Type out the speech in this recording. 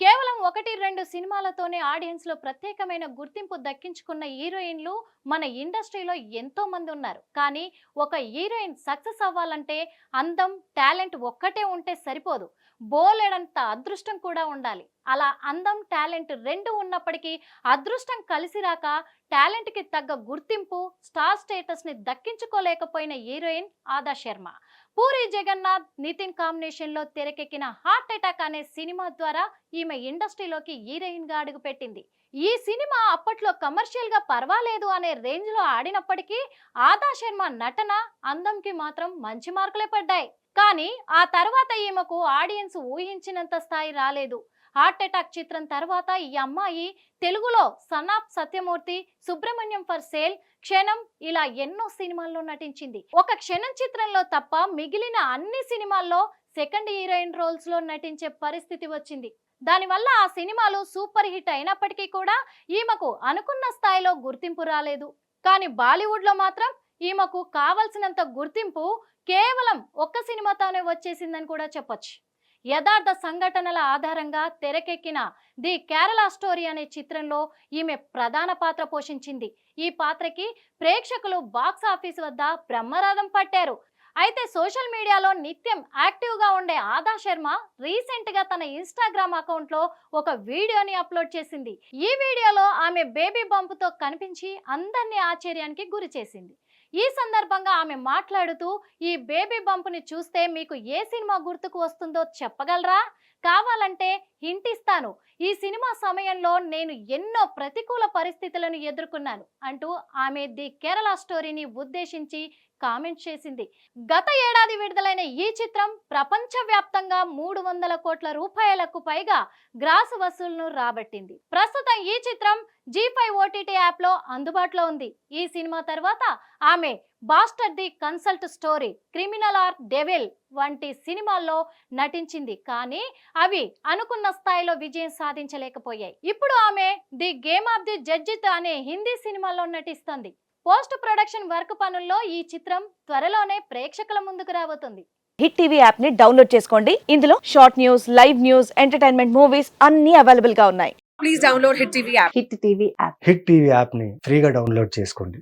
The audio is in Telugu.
కేవలం ఒకటి రెండు సినిమాలతోనే ఆడియన్స్లో ప్రత్యేకమైన గుర్తింపు దక్కించుకున్న హీరోయిన్లు మన ఇండస్ట్రీలో ఎంతో మంది ఉన్నారు. కానీ ఒక హీరోయిన్ సక్సెస్ అవ్వాలంటే అందం టాలెంట్ ఒక్కటే ఉంటే సరిపోదు. బోలెడంత అదృష్టం కూడా ఉండాలి. అలా అందం టాలెంట్ రెండు ఉన్నప్పటికీ అదృష్టం కలిసి రాక టాలెంట్కి తగ్గ గుర్తింపు స్టార్ స్టేటస్ని దక్కించుకోలేకపోయిన హీరోయిన్ ఆదా శర్మ. పూరి జగన్నాథ్ నితిన్ కాంబినేషన్లో తెరకెక్కిన హార్ట్ అటాక్ అనే సినిమా ద్వారా ఈమె ఇండస్ట్రీలోకి హీరోయిన్గా అడుగుపెట్టింది. ఈ సినిమా అప్పట్లో కమర్షియల్గా పర్వాలేదు అనే రేంజ్లో ఆడినప్పటికీ ఆదా శర్మ నటన అందంకి మాత్రం మంచి మార్కులే పడ్డాయి. కానీ ఆ తర్వాత ఈమెకు ఆడియన్స్ ఊహించినంత స్థాయి రాలేదు. హార్ట్ అటాక్ చిత్రం తర్వాత ఈ అమ్మాయి తెలుగులో son of Satyamurthy Subrahmanyam for sale Kshanam ఇలా ఎన్నో సినిమాల్లో నటించింది. ఒక క్షణం చిత్రంలో తప్ప మిగిలిన అన్ని సినిమాల్లో సెకండ్ హీరోయిన్ రోల్స్లో నటించే పరిస్థితి వచ్చింది. దానివల్ల ఆ సినిమాలు సూపర్ హిట్ అయినప్పటికీ కూడా ఈమెకు అనుకున్న స్థాయిలో గుర్తింపు రాలేదు. కానీ బాలీవుడ్లో మాత్రం ఈమెకు కావలసినంత గుర్తింపు కేవలం ఒక్క సినిమాతోనే వచ్చేసిందని కూడా చెప్పొచ్చు. యథార్థ సంఘటనల ఆధారంగా తెరకెక్కిన ది కేరళ స్టోరీ అనే చిత్రంలో ఈమె ప్రధాన పాత్ర పోషించింది. ఈ పాత్రకి ప్రేక్షకులు బాక్స్ ఆఫీస్ వద్ద బ్రహ్మరథం పట్టారు. అయితే సోషల్ మీడియాలో నిత్యం యాక్టివ్గా ఉండే ఆదా శర్మ రీసెంట్గా తన ఇన్స్టాగ్రామ్ అకౌంట్లో ఒక వీడియోని అప్లోడ్ చేసింది. ఈ వీడియోలో ఆమె బేబీ బంపుతో కనిపించి అందరినీ ఆశ్చర్యానికి గురి చేసింది. ఈ సందర్భంగా ఆమె మాట్లాడుతూ ఈ బేబీ బంప్ని చూస్తే మీకు ఏ సినిమా గుర్తుకు వస్తుందో చెప్పగలరా? కావాలంటే హింటిస్తాను ఈ సినిమా సమయంలో నేను ఎన్నో ప్రతికూల పరిస్థితులను ఎదుర్కొన్నాను. అంటూ ఆమె ది కేరళ స్టోరీని ఉద్దేశించి కామెంట్ చేసింది. గత ఏడాది విడుదలైన ఈ చిత్రం ప్రపంచవ్యాప్తంగా మూడు వందల కోట్ల రూపాయలకు పైగా గ్రాస్ వసూలును రాబట్టింది. ప్రస్తుతం ఈ చిత్రం జీ ఫైవ్ ఓటీటీ యాప్లో అందుబాటులో ఉంది. ఈ సినిమా తర్వాత ఆమె Bastar the consult story criminal or devil వంటి సినిమాల్లో నటించింది. కానీ అవి అనుకున్న స్థాయిలో విజయం సాధించలేకపోయాయి. ఇప్పుడు ఆమె the game of the Girgit అనే హిందీ సినిమాలో నటిస్తోంది. పోస్ట్ ప్రొడక్షన్ వర్క్ పనుల్లో ఈ చిత్రం త్వరలోనే ప్రేక్షకుల ముందుకు రాబోతుంది. హిట్ టీవీ యాప్ని డౌన్లోడ్ చేసుకోండి. ఇందులో short news live news entertainment movies అన్ని అవైలబుల్గా ఉన్నాయి. Please download Hit TV app. Hit TV app hit TV యాప్ని ఫ్రీగా డౌన్లోడ్ చేసుకోండి.